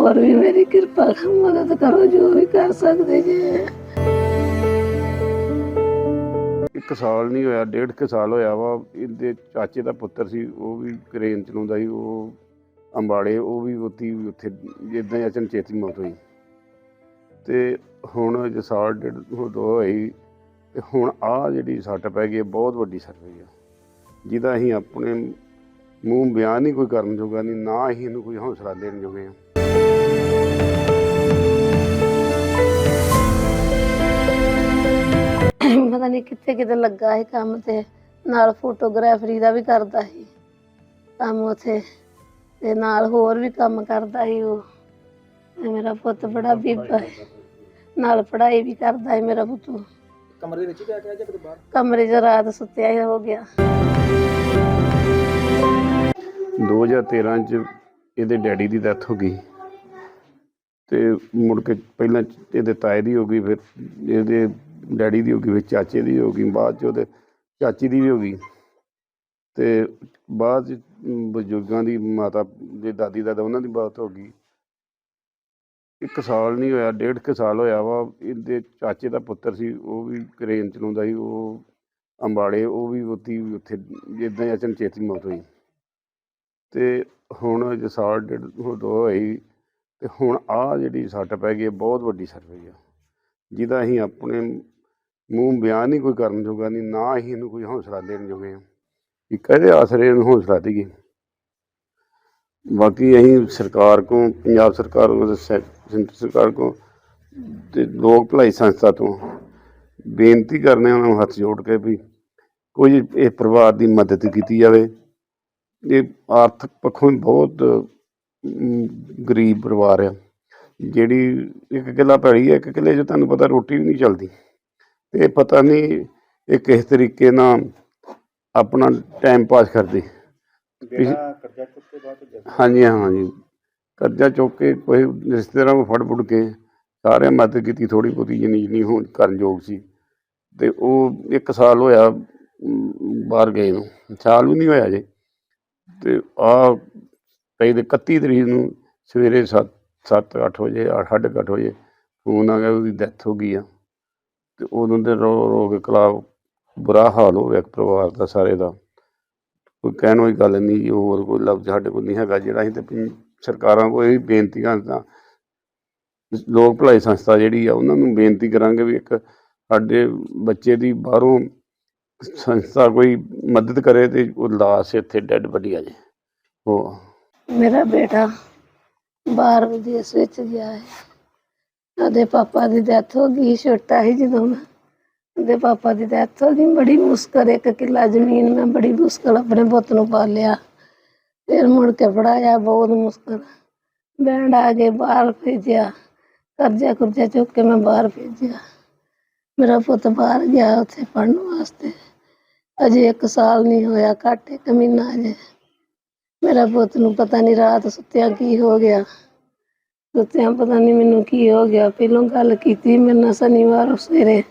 ਹੋਰ ਵੀ ਮੇਰੀ ਕਿਰਪਾ ਮਦਦ ਕਰੋ ਜੋ ਵੀ ਕਰ ਸਕਦੇ ਜੀ। ਇੱਕ ਸਾਲ ਨਹੀਂ ਹੋਇਆ ਡੇਢ ਕੁ ਸਾਲ ਹੋਇਆ ਵਾ। ਇਹਦੇ ਚਾਚੇ ਦਾ ਪੁੱਤਰ ਸੀ ਉਹ ਵੀ ਕਰੇਨ ਚਲਾਉਂਦਾ ਸੀ ਉਹ ਅੰਬਾਲੇ ਉਹ ਵੀ ਉੱਤੀ ਉੱਥੇ ਜਿੱਦਾਂ ਹੀ ਅਚਨਚੇਤੀ ਮੌਤ ਹੋਈ। ਤੇ ਹੁਣ ਜੇ ਸਾਲ ਡੇਢ ਹੋ ਦੋ ਹੋਈ ਤੇ ਹੁਣ ਆ ਜਿਹੜੀ ਸੱਟ ਪੈ ਗਈ ਹੈ, ਬਹੁਤ ਵੱਡੀ ਸੱਟ ਪਈ ਆ ਜਿਹਦਾ ਅਸੀਂ ਆਪਣੇ ਮੂੰਹ ਬਿਆਨ ਨਹੀਂ ਕੋਈ ਕਰਨ ਜੋਗਾ ਨਹੀਂ ਨਾ ਅਸੀਂ ਇਹਨੂੰ ਕੋਈ ਹੌਸਲਾ ਦੇਣ ਜੋਗੇ ਆ ਨਹੀਂ ਕਿੱਥੇ ਕਿਤੇ ਲੱਗਾ ਹੈ ਕੰਮ ਤੇ ਨਾਲ ਫੋਟੋਗ੍ਰਾਫਰੀ ਦਾ ਵੀ ਕਰਦਾ ਸੀ ਕੰਮ ਉਥੇ ਤੇ ਨਾਲ ਹੋਰ ਵੀ ਕੰਮ ਕਰਦਾ ਸੀ ਉਹ। ਤੇ ਮੇਰਾ ਪੁੱਤ ਬੜਾ ਬੀਬਾ ਹੈ ਨਾਲ ਪੜ੍ਹਾਈ ਵੀ ਕਰਦਾ ਹੈ ਮੇਰਾ ਪੁੱਤ। ਕਮਰੇ ਦੇ ਵਿੱਚ ਹੀ ਬੈਠ ਰਿਹਾ ਜਾਂ ਕਿਤੇ ਬਾਹਰ? ਕਮਰੇ 'ਚ ਰਾਤ ਸੁੱਤਿਆ ਹੀ ਹੋ ਗਿਆ। 2013 ਚ ਇਹਦੇ ਡੈਡੀ ਦੀ ਡੈਥ ਹੋ ਗਈ। ਤੇ ਮੁੜ ਕੇ ਪਹਿਲਾਂ ਇਹਦੇ ਤਾਏ ਦੀ ਹੋ ਗਈ ਫਿਰ ਇਹਦੇ ਡੈਡੀ ਦੀ ਹੋ ਗਈ ਫਿਰ ਚਾਚੇ ਦੀ ਹੋ ਗਈ, ਬਾਅਦ ਚ ਉਹਦੇ ਚਾਚੀ ਦੀ ਵੀ ਹੋ ਗਈ। ਤੇ ਬਾਅਦ ਚ ਬਜ਼ੁਰਗਾਂ ਦੀ ਮਾਤਾ ਦੇ ਦਾਦੀ ਦਾਦਾ ਉਹਨਾਂ ਦੀ ਬਾਤ ਹੋ ਗਈ। ਇੱਕ ਸਾਲ ਨਹੀਂ ਹੋਇਆ, ਡੇਢ ਕੁ ਸਾਲ ਹੋਇਆ ਵਾ, ਇਹਦੇ ਚਾਚੇ ਦਾ ਪੁੱਤਰ ਸੀ, ਉਹ ਵੀ ਕਰੇਨ ਚਲਾਉਂਦਾ ਸੀ, ਉਹ ਅੰਬਾਲੇ, ਉਹ ਵੀ ਉੱਥੇ ਉੱਥੇ ਜਿੱਦਾਂ ਹੀ ਅਚਨਚੇਤੀ ਮੌਤ ਹੋਈ। ਤੇ ਹੁਣ ਜੇ ਸਾਲ ਡੇਢ ਦੋ ਹੋਈ ਤੇ ਹੁਣ ਆ ਜਿਹੜੀ ਸੱਟ ਪੈ ਗਈ ਬਹੁਤ ਵੱਡੀ ਸੱਟ ਪਈ ਆ। ਜਿਹਦਾ ਅਸੀਂ ਆਪਣੇ ਮੂੰਹ ਬਿਆਨ ਨਹੀਂ ਕੋਈ ਕਰਨ ਜੋਗਾ ਨਹੀਂ, ਨਾ ਅਸੀਂ ਇਹਨੂੰ ਕੋਈ ਹੌਸਲਾ ਦੇਣ ਜੋਗੇ ਆ ਕਿ ਕਹਦੇ ਆਸਰੇ ਇਹਨੂੰ ਹੌਸਲਾ ਦੇਈਏ। ਬਾਕੀ ਅਸੀਂ ਸਰਕਾਰ ਕੋ ਪੰਜਾਬ ਸਰਕਾਰ ਕੋ ਸੈਂਟਰ ਸਰਕਾਰ ਕੋ ਤੇ ਲੋਕ ਭਲਾਈ ਸੰਸਥਾ ਤੋਂ ਬੇਨਤੀ ਕਰਨੇ ਉਹਨਾਂ ਨੂੰ ਹੱਥ ਜੋੜ ਕੇ ਵੀ ਕੋਈ ਇਹ ਪਰਿਵਾਰ ਦੀ ਮਦਦ ਕੀਤੀ ਜਾਵੇ। ਇਹ ਆਰਥਿਕ ਪੱਖੋਂ ਬਹੁਤ ਗਰੀਬ ਪਰਿਵਾਰ ਆ। ਜਿਹੜੀ ਇੱਕ ਕਿੱਲਾ ਪੈਲੀ ਹੈ ਇੱਕ ਕਿੱਲੇ 'ਚ ਤੁਹਾਨੂੰ ਪਤਾ ਰੋਟੀ ਵੀ ਨਹੀਂ ਚੱਲਦੀ। ਤੇ ਪਤਾ ਨਹੀਂ ਇਹ ਕਿਸ ਤਰੀਕੇ ਨਾਲ ਆਪਣਾ ਟਾਈਮ ਪਾਸ ਕਰਦੇ। ਬੇਟਾ ਕਰਜ਼ਾ ਚੁੱਕ ਕੇ ਬਾਅਦ ਚ ਹਾਂਜੀ ਹਾਂਜੀ। ਕਰਜ਼ਾ ਚੁੱਕ ਕੇ ਕੋਈ ਰਿਸ਼ਤੇਦਾਰਾਂ ਨੂੰ ਫੜ ਫੁੜ ਕੇ ਸਾਰਿਆਂ ਮਦਦ ਕੀਤੀ ਥੋੜੀ ਬਹੁਤੀ ਜਿੰਨੀ ਜਿੰਨੀ ਹੋਣ ਕਰਨ ਯੋਗ ਸੀ। ਤੇ ਉਹ ਇੱਕ ਸਾਲ ਹੋਇਆ ਬਾਹਰ ਗਏ ਨੂੰ। ਸਾਲ ਵੀ ਨਹੀਂ ਹੋਇਆ ਜੇ ਤੇ ਆ ਪਈ ਦੇ 31 ਤਰੀਕ ਨੂੰ ਸਵੇਰੇ 7 7 8 ਵਜੇ, ਅੱਠ- ਸਾਢੇ ਕੁ ਅੱਠ ਵਜੇ ਫੋਨ ਆ ਗਿਆ, ਉਹਦੀ ਡੈਥ ਹੋ ਗਈ ਆ। ਤੇ ਉਦੋਂ ਦੇ ਰੋ ਰੋ ਕੇ ਕਲਾ ਬੁਰਾ ਹਾਲ ਹੋ ਗਿਆ ਪਰਿਵਾਰ ਦਾ, ਸਾਰੇ ਦਾ। ਕੋਈ ਕਹਿਣ ਵਾਲੀ ਗੱਲ ਨਹੀਂ ਜੀ ਹੋਰ ਕੋਈ ਲਫ਼ਜ਼ ਸਾਡੇ ਕੋਲ ਨਹੀਂ ਹੈਗਾ, ਜਿਹੜਾ ਅਸੀਂ ਤੇ ਪੰ- ਸਰਕਾਰਾਂ ਕੋਲ ਇਹ ਬੇਨਤੀਆਂ ਕਰਦਾ। ਲੋਕ ਭਲਾਈ ਸੰਸਥਾ ਜਿਹੜੀ ਆ, ਉਹਨਾਂ ਨੂੰ ਬੇਨਤੀ ਕਰਾਂਗੇ ਵੀ ਇੱਕ ਸਾਡੇ ਬੱਚੇ ਦੀ ਬਾਹਰੋਂ ਸੰਸਥਾ ਕੋਈ ਮਦਦ ਕਰੇ ਤੇ ਉਹ ਲਾਸ਼ ਇੱਥੇ ਡੈੱਡ ਬੜੀ ਆ ਜੇ ਉਹ ਮੇਰਾ ਬੇਟਾ ਬਾਹਰ ਵਿਦੇਸ਼ ਵਿੱਚ ਗਿਆ ਹੈ। ਉਹਦੇ ਪਾਪਾ ਦੀ ਡੈਥ ਹੋ ਗਈ, ਛੋਟਾ ਸੀ ਜਦੋਂ ਮੈਂ। ਉਹਦੇ ਪਾਪਾ ਦੀ ਡੈਥ ਹੋ ਗਈ, ਬੜੀ ਮੁਸ਼ਕਲ, ਇੱਕ ਕਿੱਲਾ ਜ਼ਮੀਨ ਮੈਂ ਬੜੀ ਮੁਸ਼ਕਲ ਆਪਣੇ ਪੁੱਤ ਨੂੰ ਪਾਲਿਆ। ਫਿਰ ਮੁੜ ਕੇ ਪੜਾਇਆ ਬਹੁਤ ਮੁਸ਼ਕਲ। ਬੈਂਡ ਆ ਕੇ ਬਾਹਰ ਭੇਜਿਆ, ਕਰਜ਼ਾ ਕੁਰਜ਼ਾ ਚੁੱਕ ਕੇ ਮੈਂ ਬਾਹਰ ਭੇਜਿਆ। ਮੇਰਾ ਪੁੱਤ ਬਾਹਰ ਗਿਆ ਉੱਥੇ ਪੜਨ ਵਾਸਤੇ। ਅਜੇ ਇੱਕ ਸਾਲ ਨਹੀਂ ਹੋਇਆ, ਘੱਟ ਇੱਕ ਮਹੀਨਾ ਅਜੇ। ਮੇਰਾ ਪੁੱਤ ਨੂੰ ਪਤਾ ਨਹੀਂ ਰਾਤ ਸੁੱਤਿਆਂ ਕੀ ਹੋ ਗਿਆ। ਸੁੱਤਿਆਂ ਪਤਾ ਨਹੀਂ ਮੈਨੂੰ ਕੀ ਹੋ ਗਿਆ। ਪਹਿਲੋਂ ਗੱਲ ਕੀਤੀ ਮੇਰੇ ਨਾਲ ਸ਼ਨੀਵਾਰ ਸਵੇਰੇ।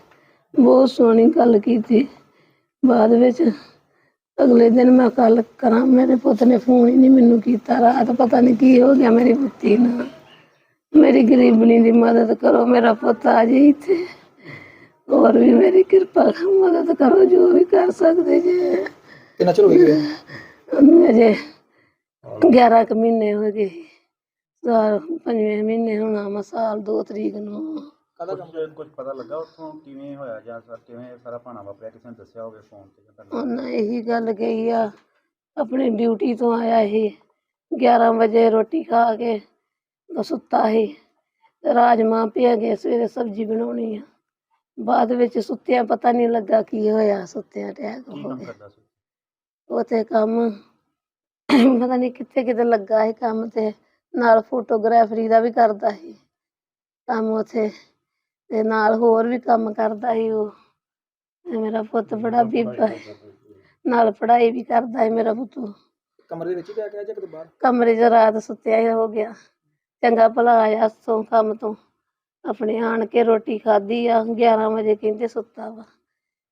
ਬਹੁਤ ਸੋਹਣੀ ਗੱਲ ਕੀਤੀ। ਬਾਅਦ ਵਿੱਚ ਅਗਲੇ ਦਿਨ ਮੈਂ ਕੱਲ ਕਰਾਂ। ਮੇਰੇ ਪੁੱਤ ਨੇ ਫੋਨ ਹੀ ਨਹੀਂ ਮੈਨੂੰ ਕੀਤਾ। ਰਾਤ ਪਤਾ ਨਹੀਂ ਕੀ ਹੋ ਗਿਆ ਮੇਰੀ ਪੁੱਤੀ ਨਾਲ। ਮੇਰੀ ਗਰੀਬਣੀ ਦੀ ਮਦਦ ਕਰੋ। ਮੇਰਾ ਪੁੱਤ ਆ ਜੇ ਇੱਥੇ। ਹੋਰ ਵੀ ਮੇਰੀ ਕਿਰਪਾ ਮਦਦ ਕਰੋ। ਜੋ ਵੀ ਕਰ ਸਕਦੇ ਜੇ। ਕਿੰਨਾ ਚਿਰ ਹੋ ਗਿਆ? ਅਜੇ 11 ਕੁ ਮਹੀਨੇ ਹੋ ਗਏ ਸਾਲ ਪੰਜਵੇਂ ਮਹੀਨੇ ਹੋਣਾ ਵਾ ਸਾਲ 2 ਤਰੀਕ ਨੂੰ। ਕੰਮ ਕੁਝ ਪਤਾ ਲੱਗਾ ਉੱਥੋਂ ਕਿਵੇਂ ਹੋਇਆ ਜਾਂ ਸਰ ਕਿਵੇਂ ਸਾਰਾ ਭਾਣਾ ਵਾਪਰਿਆ? ਕਿਸੇ ਨੇ ਦੱਸਿਆ ਹੋਵੇ ਫੋਨ ਤੇ ਜਾਂ ਤੁਹਾਨੂੰ ਉਹਨਾਂ ਇਹੀ ਗੱਲ ਕਹੀ ਆ ਆਪਣੀ ਡਿਊਟੀ ਤੋਂ ਆਇਆ ਇਹ 11 ਵਜੇ ਰੋਟੀ ਖਾ ਕੇ ਉਹ ਸੁੱਤਾ ਸੀ। ਤੇ ਰਾਜਮਾਂ ਪਿਆ ਗਏ ਸਵੇਰੇ ਸਬਜ਼ੀ ਬਣਾਉਣੀ ਆ। ਬਾਅਦ ਵਿੱਚ ਸੁੱਤਿਆਂ ਪਤਾ ਨਹੀਂ ਲੱਗਾ ਕੀ ਹੋਇਆ ਸੁੱਤਿਆਂ ਅਟੈਕ ਕੀ ਹੋ ਕੰਮ ਗਿਆ। ਕਰਦਾ ਸੀ? ਉਥੇ ਕੰਮ ਪਤਾ ਨਹੀਂ ਕਿੱਥੇ ਕਿਤੇ ਲੱਗਾ ਹੈ ਕੰਮ ਤੇ ਨਾਲ ਫੋਟੋਗ੍ਰਾਫਰੀ ਦਾ ਵੀ ਕਰਦਾ ਸੀ ਕੰਮ ਉਥੇ ਤੇ ਨਾਲ ਹੋਰ ਵੀ ਕੰਮ ਕਰਦਾ ਸੀ ਉਹ ਤੇ ਮੇਰਾ ਪੁੱਤ ਬੜਾ ਬੀਬਾ ਹੈ ਨਾਲ ਪੜ੍ਹਾਈ ਵੀ ਕਰਦਾ ਹੈ ਮੇਰਾ ਪੁੱਤ। ਕਮਰੇ ਦੇ ਵਿੱਚ ਹੀ ਜਾਂ ਕਿਤੇ ਬਾਹਰ? ਕਮਰੇ 'ਚ ਰਾਤ ਸੁੱਤਿਆ ਹੀ ਹੋ ਗਿਆ। ਚੰਗਾ ਭਲਾ ਆਇਆ ਸੋਂ ਕੰਮ ਤੋਂ। ਆਪਣੇ ਆਣ ਕੇ ਰੋਟੀ ਖਾਧੀ ਆ 11 ਵਜੇ ਕਹਿੰਦੇ ਸੁੱਤਾ ਵਾ।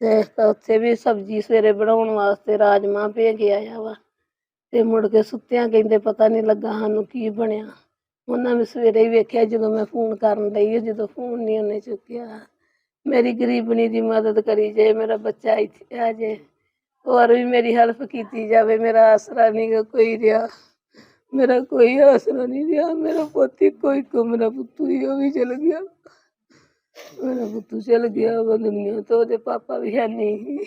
ਤੇ ਉੱਥੇ ਵੀ ਸਬਜ਼ੀ ਸਵੇਰੇ ਬਣਾਉਣ ਵਾਸਤੇ ਰਾਜਮਾ ਭੇਜ ਕੇ ਆਇਆ ਵਾ। ਤੇ ਮੁੜ ਕੇ ਸੁੱਤਿਆਂ ਕਹਿੰਦੇ ਪਤਾ ਨਹੀਂ ਲੱਗਾ ਸਾਨੂੰ ਕੀ ਬਣਿਆ। ਉਹਨਾਂ ਵੀ ਸਵੇਰੇ ਹੀ ਵੇਖਿਆ ਜਦੋਂ ਮੈਂ ਫੋਨ ਕਰਨ ਲਈ ਜਦੋਂ ਫੋਨ ਨਹੀਂ ਉਹਨੇ ਚੁੱਕਿਆ। ਮੇਰੀ ਗਰੀਬਣੀ ਦੀ ਮਦਦ ਕਰੀ ਜੇ, ਮੇਰਾ ਬੱਚਾ ਇੱਥੇ ਆ ਜੇ। ਹੋਰ ਵੀ ਮੇਰੀ ਹੈਲਪ ਕੀਤੀ ਜਾਵੇ, ਮੇਰਾ ਆਸਰਾ ਨਹੀਂ ਕੋਈ ਰਿਹਾ। ਮੇਰਾ ਕੋਈ ਆਸਰਾ ਨਹੀਂ ਰਿਹਾ, ਮੇਰਾ ਪੋਤੀ ਕੋਈ ਕੋ ਮੇਰਾ ਪੁੱਤੂ ਹੀ ਉਹ ਵੀ ਚਲ ਗਿਆ। ਮੇਰਾ ਪੁੱਤੂ ਚਲ ਗਿਆ ਵਾ ਦੁਨੀਆ ਤੋਂ ਉਹਦੇ ਪਾਪਾ ਵੀ ਹੈ ਨਹੀਂ।